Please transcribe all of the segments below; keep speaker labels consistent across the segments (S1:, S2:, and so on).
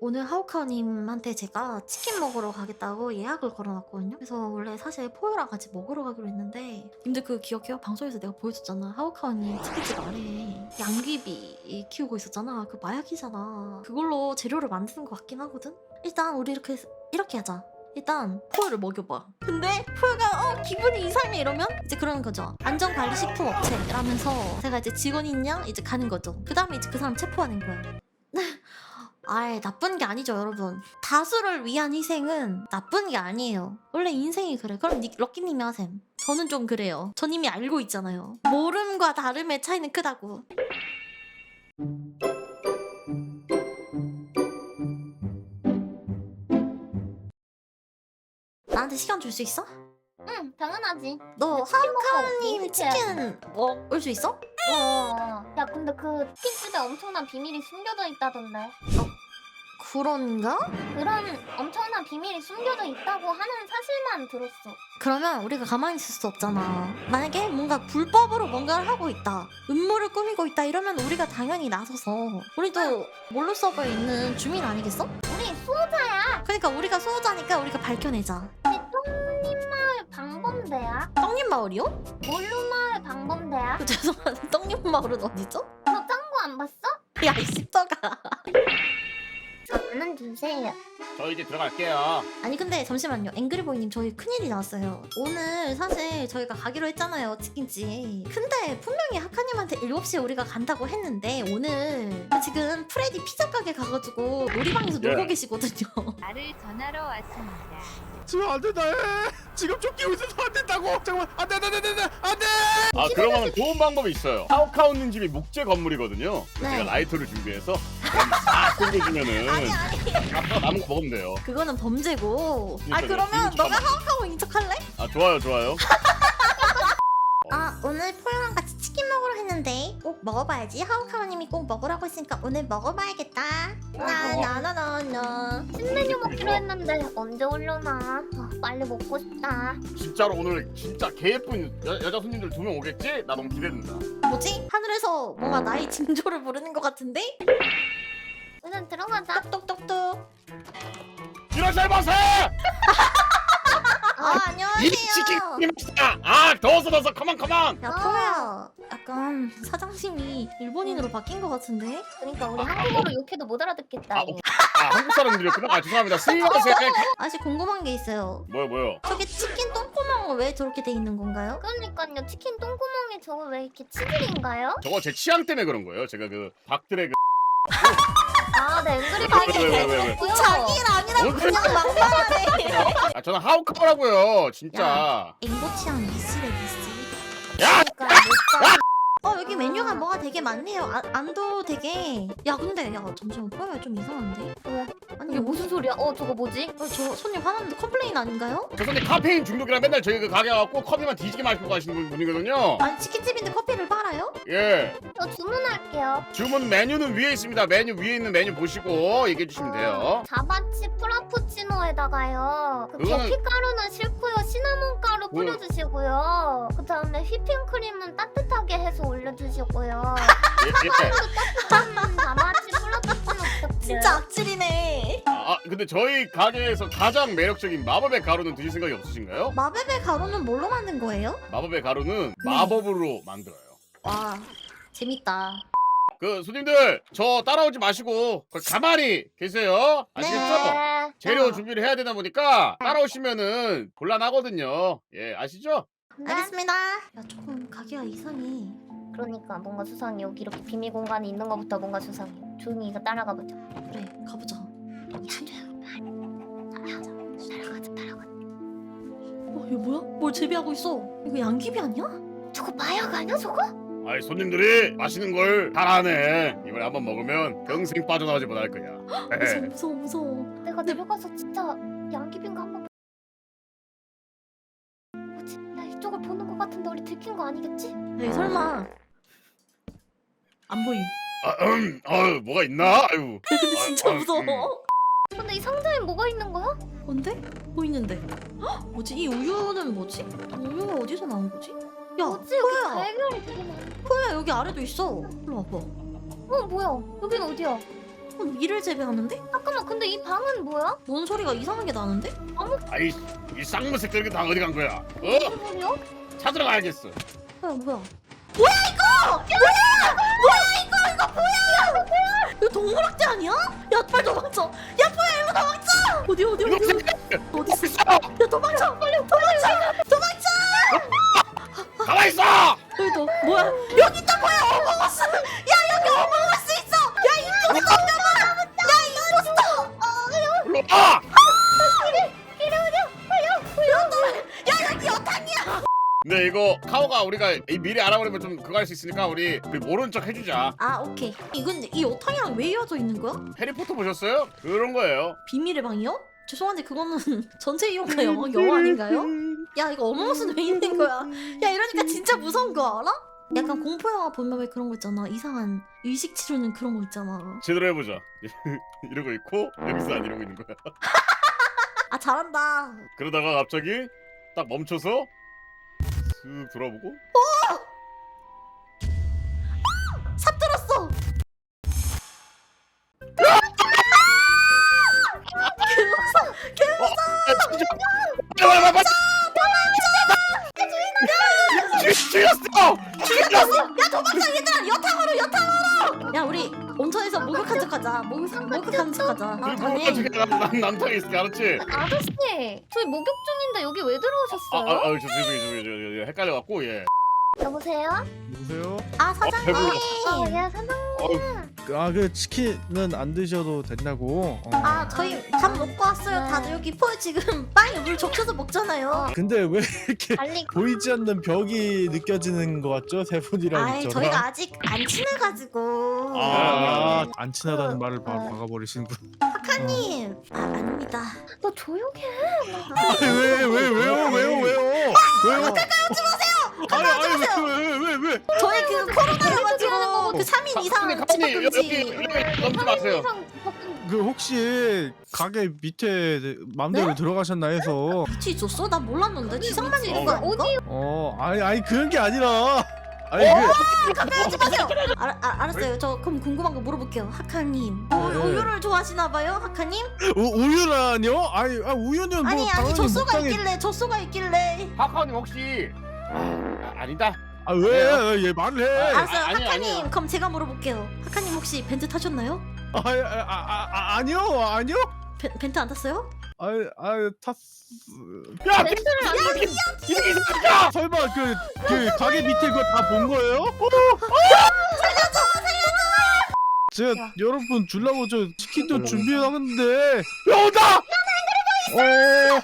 S1: 오늘 하우카님한테 제가 치킨 먹으러 가겠다고 예약을 걸어놨거든요. 그래서 원래 사실 포유랑 같이 먹으러 가기로 했는데 님들 그 기억해요? 방송에서 내가 보여줬잖아. 하우카님 치킨집 아래에 양귀비 키우고 있었잖아. 그 마약이잖아. 그걸로 재료를 만드는 것 같긴 하거든. 일단 우리 이렇게 이렇게 하자. 일단 포유를 먹여봐. 근데 포유가 어 기분이 이상해 이러면 이제 그러는 거죠. 안전관리식품 업체라면서 제가 이제 직원인 양 이제 가는 거죠. 그 다음에 이제 그 사람 체포하는 거야. 아예 나쁜 게 아니죠 여러분 다수를 위한 희생은 나쁜 게 아니에요 원래 인생이 그래 그럼 니, 럭키님이 하셈 저는 좀 그래요 전 이미 알고 있잖아요 모름과 다름의 차이는 크다고 나한테 시간 줄 수 있어?
S2: 응, 당연하지.
S1: 너
S2: 치킨 먹고
S1: 하우카님
S2: 인식해야지.
S1: 치킨 먹을 수 있어?
S2: 어. 야, 근데 그 치킨집에 엄청난 비밀이 숨겨져 있다던데.
S1: 그런가?
S2: 그런 엄청난 비밀이 숨겨져 있다고 하는 사실만 들었어.
S1: 그러면 우리가 가만히 있을 수 없잖아. 만약에 뭔가 불법으로 뭔가를 하고 있다. 음모를 꾸미고 있다 이러면 우리가 당연히 나서서 우리도 몰로 서버에 있는 주민 아니겠어?
S2: 우리 수호자야.
S1: 그러니까 우리가 수호자니까 우리가 밝혀내자.
S2: 똥님 마을 방범대야.
S1: 떡잎 마을이요?
S2: 몰루 마을 방범대야.
S1: 그 죄송한데 떡잎 마을은 어디죠?
S2: 너 짱구 안 봤어?
S1: 야 이 씹더가.
S2: 저는 주세요.
S3: 저 이제 들어갈게요.
S1: 아니 근데 잠시만요. 앵그리보이님 저희 큰일이 났어요. 오늘 사실 저희가 가기로 했잖아요 치킨집. 근데 분명히 하카님한테 7시에 우리가 간다고 했는데 오늘 지금 프레디 피자 가게 가가지고 놀이방에서
S3: 예.
S1: 놀고 계시거든요.
S4: 나를 전하러 왔습니다.
S5: 지금 안 된다. 에. 지금 쫓기고 있어서 안 된다고. 잠깐만. 안 돼, 안 돼, 안 돼, 안 돼, 안 돼.
S3: 아 그러면 좋은 방법이 있어요. 하우카우는 집이 목재 건물이거든요.
S1: 네.
S3: 제가 라이터를 준비해서 싹 땡겨주면은
S1: 아니 아니
S3: 아까 남은 거 먹으면 돼요.
S1: 그거는 범죄고. 아
S3: 그러니까요.
S1: 그러면 너가
S3: 참-
S1: 하우카고 인척할래?
S3: 아 좋아요 좋아요.
S1: 아 오늘 포유랑 같이 치킨 먹으러 했는데 꼭 먹어봐야지 하우카우님이 꼭 먹으라고 했으니까 오늘 먹어봐야겠다. 나나나나나.
S2: 신메뉴 먹기로 했는데 언제 올려나? 아, 빨리 먹고 싶다.
S3: 진짜로 오늘 진짜 개 예쁜 여, 여자 손님들 두 명 오겠지? 나 너무 기대된다.
S1: 뭐지? 하늘에서 뭔가 나의 징조를 부르는 것 같은데?
S2: 들어가자.
S1: 똑똑똑똑.
S3: 이라잘 마세! 아이
S1: 안녕하세요.
S3: 맛있다. 아 더워서 더워서 가만 가만.
S1: 야 포야. 약간 사장님이 일본인으로 바뀐 것 같은데?
S2: 그러니까 우리 한국어로 욕해도 못 알아듣겠다.
S3: 아, 오케이. 아 한국 사람들이었구나. 아 죄송합니다. 스미마세.
S1: 아직 궁금한 게 있어요.
S3: 뭐요 뭐요?
S1: 저게 치킨 똥구멍은 왜 저렇게 돼 있는 건가요?
S2: 그러니까요 치킨 똥구멍에 저거 왜 이렇게 치즈인가요?
S3: 저거 제 취향 때문에 그런 거예요. 제가 그 박들의 그
S2: 아, 네, 앵그리
S3: 왜, 왜, 왜, 왜, 왜?
S1: 자기 일 아니라
S3: 뭔
S1: 그냥 막말하네.
S3: 아, 저는 하우카우라고요. 진짜.
S1: 앵보 취향 미스래 미스.
S3: 야!
S1: 어 여기 메뉴가 뭐가 되게 많네요. 아, 안도 되게. 야 근데 야 잠시만 포야 좀 이상한데?
S2: 왜?
S1: 아니
S2: 이게 무슨 소리야? 어, 저거 뭐지?
S1: 어, 저 손님 화났는데 컴플레인 아닌가요?
S3: 저 근데 카페인 중독이라 맨날 저희 그 가게 와갖고 커피만 뒤지게 마시고 가시는 분이거든요.
S1: 아니 치킨집인데 커피를 팔아요?
S3: 예.
S2: 저 주문할게요.
S3: 주문 메뉴는 위에 있습니다. 메뉴 위에 있는 메뉴 보시고 얘기해 주시면 돼요.
S2: 자바치 프라푸치노에다가요. 그
S3: 그거는-
S2: 커피 가루는 싫고요. 시나몬 가루
S3: 그-
S2: 뿌려주시고요. 그 다음에 휘핑크림은 따뜻하게 해서 올려주시고요.
S3: 예, 예.
S2: 음, 자바치 프라푸치노 부탁드려요.
S1: 진짜 악질이네.
S3: 아, 아, 근데 저희 가게에서 가장 매력적인 마법의 가루는 드실 생각이 없으신가요?
S1: 마베베 가루는 뭘로 만든 거예요?
S3: 마법의 가루는
S1: 네.
S3: 마법으로 만들어요.
S1: 와 재밌다.
S3: 그 손님들 저 따라오지 마시고 그 가만히 계세요. 아시겠죠?
S2: 네.
S3: 재료 준비를 해야 되다 보니까 따라오시면은 곤란하거든요. 예, 아시죠?
S2: 네.
S1: 알겠습니다. 야 조금 가게가 이상해.
S2: 그러니까 뭔가 수상해. 여기 이렇게 비밀 공간이 있는 것부터 뭔가 수상해. 조용히 이거 따라가 보자.
S1: 그래 가보자.
S2: 따라가자. 따라가자. 따라가자.
S1: 어 이거 뭐야? 뭘 재배하고 있어? 이거 양귀비 아니야?
S2: 저거 마약 아니야 저거?
S3: 아이 손님들이 맛있는 걸 잘하네. 이걸 한번 먹으면 평생 빠져나오지 못할 거야.
S1: 무서워 무서워 무서워.
S2: 내가 내려가서 진짜 양귀빈가 한번 보- 뭐지? 야 이쪽을 보는 것 같은데 우리 들킨 거 아니겠지?
S1: 에이 설마 안 보임.
S3: 아, 음, 아유 뭐가 있나? 아유.
S1: 근데 진짜
S3: 아, 아,
S1: 무서워.
S2: 근데 이 상자에 뭐가 있는 거야?
S1: 뭔데? 뭐 있는데? 헉, 뭐지? 이 우유는 뭐지? 우유가 어디서 나온 거지? 야,
S2: 뭐지 여기 달걀이 되게 많아
S1: 포야 여기 아래도 있어. 일로 와봐.
S2: 어 뭐야 여긴 어디야?
S1: 밀을 재배하는데?
S2: 잠깐만 근데 이 방은 뭐야?
S1: 뭔 소리가 이상하게 나는데?
S3: 아이 이 쌍무색 들기 다 어디 간 거야? 어?
S2: 무슨 소리야?
S3: 찾으러 가야겠어.
S1: 뭐야 뭐야 뭐야 이거! 뭐야! 뭐야 이거 이거 뭐야! 이거 동물학대 아니야? 야 빨리 도망쳐 야 뭐야 이거 도망쳐! 어디 어디 어디 어디 어디 있어? 야 도망쳐 빨리 도망쳐 도망쳐!
S3: 근데 이거 카오가 우리가 이 미리 알아버리면 좀 그거 할 수 있으니까 우리 모른 척 해주자.
S1: 아 오케이 이건 이 여탕이랑 왜 이어져 있는 거야?
S3: 해리포터 보셨어요? 그런 거예요.
S1: 비밀의 방이요? 죄송한데 그거는 전체 이용가 영어 영어 아닌가요? 야 이거 어머머스는 왜 있는 거야? 야 이러니까 진짜 무서운 거 알아? 약간 공포 영화 보면 왜 그런 거 있잖아 이상한 의식 치료는 그런 거 있잖아
S3: 제대로 해보자. 이러고 있고 여기서 안 이러고 있는 거야.
S1: 아 잘한다
S3: 그러다가 갑자기 딱 멈춰서 쓱 돌아보고
S1: 삽 들었어
S3: 아. 죽- 죽였어! 죽였어!
S1: 야 도망쳐 얘들아 여탕으로 여탕으로 야 우리 온천에서 목욕한 척 하자 목욕, 목욕한 척 하자 아
S3: 죽여 난 남탕에 있을 게 알았지?
S2: 아저씨 저희 목욕 중인데 여기 왜
S3: 아,
S2: 들어오셨어요?
S3: 아, 아, 저 죄송해요, 죄송해요, 죄송해요. 헷갈려갖고 예.
S2: 여보세요?
S5: 누구세요?
S1: 아 사장님
S3: 배불러.
S2: 아 예, 사장
S3: 어휴,
S5: 아그 치킨은 안 드셔도 된다고. 어.
S1: 아 저희 밥 먹고 왔어요 다들 여기 포 지금 빵에 물 적셔서 먹잖아요
S5: 근데 왜 이렇게
S2: 달리
S5: 보이지 않는 벽이 느껴지는 것 같죠? 세 분이랑
S1: 아이
S5: 저랑.
S1: 저희가 아직 안 친해가지고
S5: 아, 안 친하다는 말을 바, 박아버리신군.
S1: 하카님 아 아닙니다
S2: 너 조용해
S5: 왜, 왜, 왜요, 왜요, 왜요? 왜요? 아니, 아니, 왜,
S1: 그 3인 이상
S3: 가만히,
S1: 집합
S3: 가만히, 여기,
S1: 금지
S3: 여기 넘지 마세요.
S5: 그 혹시 가게 밑에 맘대로
S1: 네?
S5: 들어가셨나 해서
S1: 쥐 줬어? 나 몰랐는데 쥐상만 있는 거 아닌가?
S5: 어 아니 아니 그런 게 아니라 아니 그
S1: 가까이 마세요 알, 아, 알았어요 저 그럼 궁금한 거 물어볼게요 하카님 우,
S5: 네.
S1: 우유를 좋아하시나 봐요 하카님?
S5: 우, 우유라뇨? 아니 아, 우유는 뭐
S1: 아니 아니
S5: 당연히
S1: 젖소가 있길래 젖소가 있길래
S3: 하카님 혹시 아, 아니다.
S5: 아 왜 얘 말을 해?
S3: 아,
S1: 알았어요
S3: 아니,
S1: 하카님
S3: 아니요.
S1: 그럼 제가 물어볼게요 하카님 혹시 벤트 타셨나요?
S5: 아, 아, 아, 아, 아니요 아니요
S1: 벤, 벤트 안 탔어요?
S5: 아니 아 탔.
S3: 야,
S2: 멘트를 안
S3: 이렇게 이렇게 이상하다.
S5: 설마 그, 그 가게 밑에 그거 다 본 거예요? 살려줘 살려줘! 제가 여러분 주려고 저 치킨도 준비해 놨는데
S3: 야 온다.
S1: 어개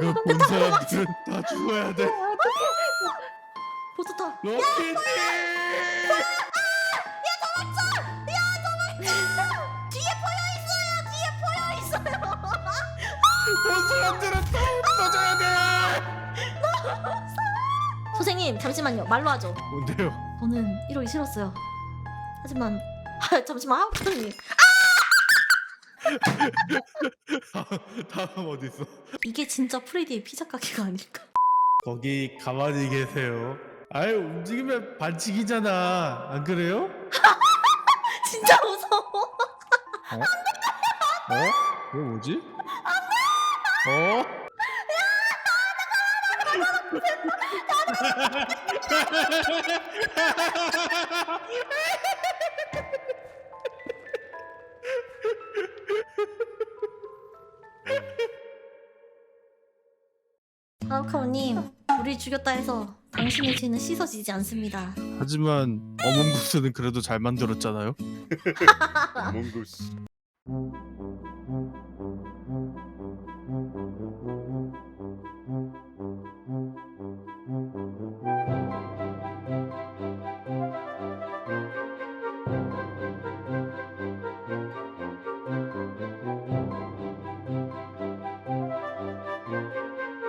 S5: 그거 본 사람들은 다 죽어야 돼.
S1: 보트 타
S5: 로켓이!
S1: 뒤에 보여 있어요 뒤에 보여 있어요.
S5: 본 사람들은 다 없어져야 돼!
S1: 선생님 잠시만요. 말로 하죠.
S5: 뭔데요?
S1: 저는 이러기 싫었어요. 하지만 아, 잠시만. 하우카님
S5: 다음 어디 있어?
S1: 이게 진짜 프레디의 피자 가게가 아닐까
S5: 거기 가만히 계세요. 아유 움직이면 반칙이잖아. 안 그래요?
S1: 진짜 무서워
S5: 어? 그게 뭐지? 어?
S1: 우리 죽였다 해서 당신의 죄는 씻어지지 않습니다
S5: 하지만 어몽구스는 그래도 잘 만들었잖아요.
S3: 몽구스.